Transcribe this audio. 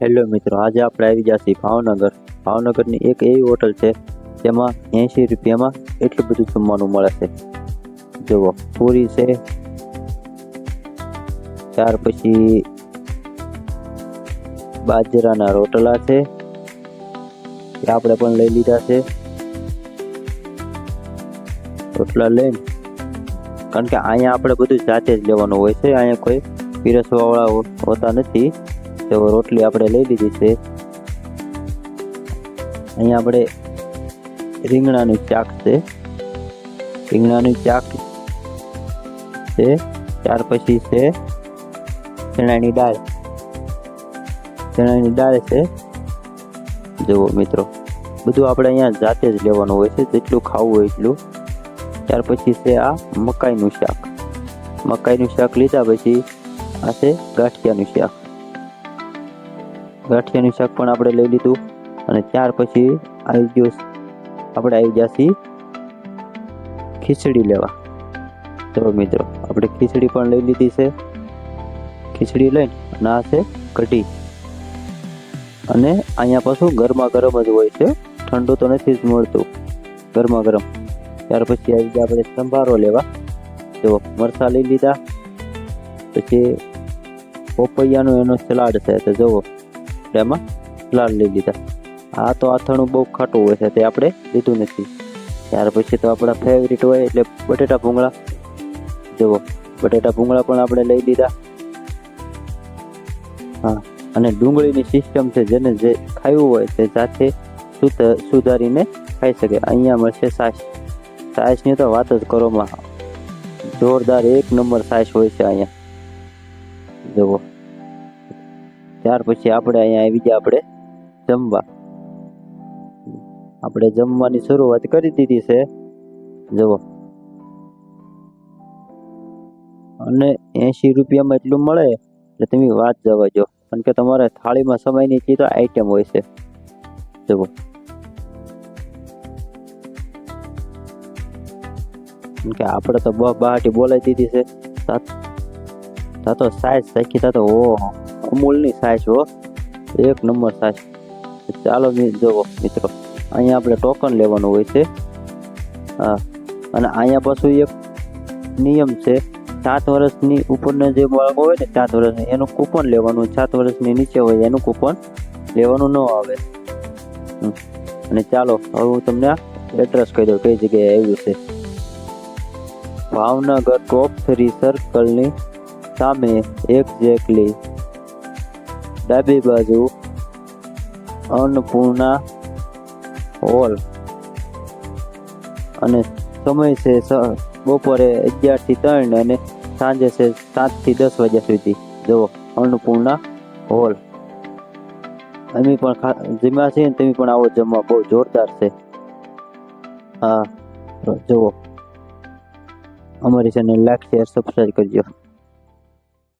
Hello મિત્રો, આજે આપણે આવી જશે ભાવનગર. ભાવનગરની એક એવી હોટલ છે તેમાં એંશી રૂપિયામાં એટલું બધું જમવાનું મળે છે. જુઓ, પૂરી છે. ત્યાર પછી બાજરાના રોટલા છે. એ આપણે પણ લઈ લીધા છે. રોટલા લઈને, કારણ કે અહીંયા આપણે બધું જાતે જ લેવાનું હોય છે. અહીંયા કોઈ પીરસવાવાળા હોતા નથી. તો રોટલી આપણે લઈ લીધી છે. અહીંયા આપણે રીંગણાનું ચાક છે. રીંગણાનું ચાક છે, ત્યાર પછી છે ચણાની દાળ. ચણાની દાળ છે. જુઓ મિત્રો, બધું આપણે અહીંયા જાતે જ લેવાનું હોય છે, જેટલું ખાવું હોય એટલું. ત્યાર પછી છે આ મકાઈનું શાક. મકાઈનું શાક લીધા પછી આ છે ગાંઠિયાનું શાક. ગાંઠિયાનું શાક પણ આપણે લઈ લીધું અને ત્યાર પછી આવી ગયો આપણે આવી છીએ ખીચડી લેવા. તો મિત્રો, આપણે ખીચડી પણ લઈ લીધી છે. ખીચડી લઈને અને આ છે કઢી. અને અહીંયા પાછું ગરમા ગરમ જ હોય છે. ઠંડુ તો નથી જ મળતું ગરમા ગરમ ત્યાર પછી આવી ગયા આપણે સંભારો લેવા. તો મરચાં લઈ લીધા. પછી પોપૈયાનો એનો સલાડ છે, તો જુઓ. એમાં લાલ લઈ લીધા. આ તો આથાણું બહુ ખાટું હોય છે, તે આપણે લીધું નથી. ત્યાર પછી તો આપણા ફેવરિટ હોય એટલે બટેટા ભૂંગળા. જુઓ, બટેટા ભૂંગળા પણ આપણે લઈ લીધા. હા, અને ડુંગળીની સિસ્ટમ છે, જેને જે ખાવું હોય તે સુધ- સુધારીને ખાઈ શકે. અહીંયા મળશે સાસ. સાસની તો વાત જ કરોમાં. જોરદાર એક નંબર સાસ હોય છે અહીંયા. જુઓ. ત્યાર પછી આપણે અહીંયા આવી ગયા આપણે જમવા. આપણે જમવાની શરૂઆત કરી દીધી છે. જુઓ. અને એંશી રૂપિયામાં એટલું મળે એટલે તમે વાત જવા જો કારણ કે તમારે થાળીમાં સમયની ચીજ આઈટમ હોય છે. જુઓ. કે આપણે તો બહ બહાટી બોલાવી દીધી છે. તા- તા સાઈઝ તા તો ઓહો. અમૂલની સાઈઝ હો. એક નંબર સાઈઝ ચાલો જુઓ મિત્રો. અહીંયા આપણે ટોકન લેવાનું હોય છે. હા. અને અહીંયા પાછું એક નિયમ છે. સાત વર્ષની ઉપરના જે બાળકો હોય ને, સાત વર્ષની, એનું કૂપન લેવાનું સાત વર્ષની નીચે હોય, એનું કૂપન લેવાનું ન આવે. અને ચાલો, હવે હું તમને એડ્રેસ કહી દઉં, કઈ જગ્યાએ આવ્યું છે. ભાવનગર ટોપ થ્રી સર્કલની સામે એક્ઝેક્ટલી ડાબી બાજુ અન્નપૂર્ણા હોલ. અને સમય છે બપોરે અગિયારથી ત્રણ અને સાંજે છે સાતથી દસ વાગ્યા સુધી. જુઓ, અન્નપૂર્ણા હોલ. અમે પણ જમ્યા છીએ ને તમે પણ આવો જમવા. બહુ જોરદાર છે. હા, જુઓ. અમારી ચેનલ લાઈક શેર સબસ્ક્રાઈબ કરજો.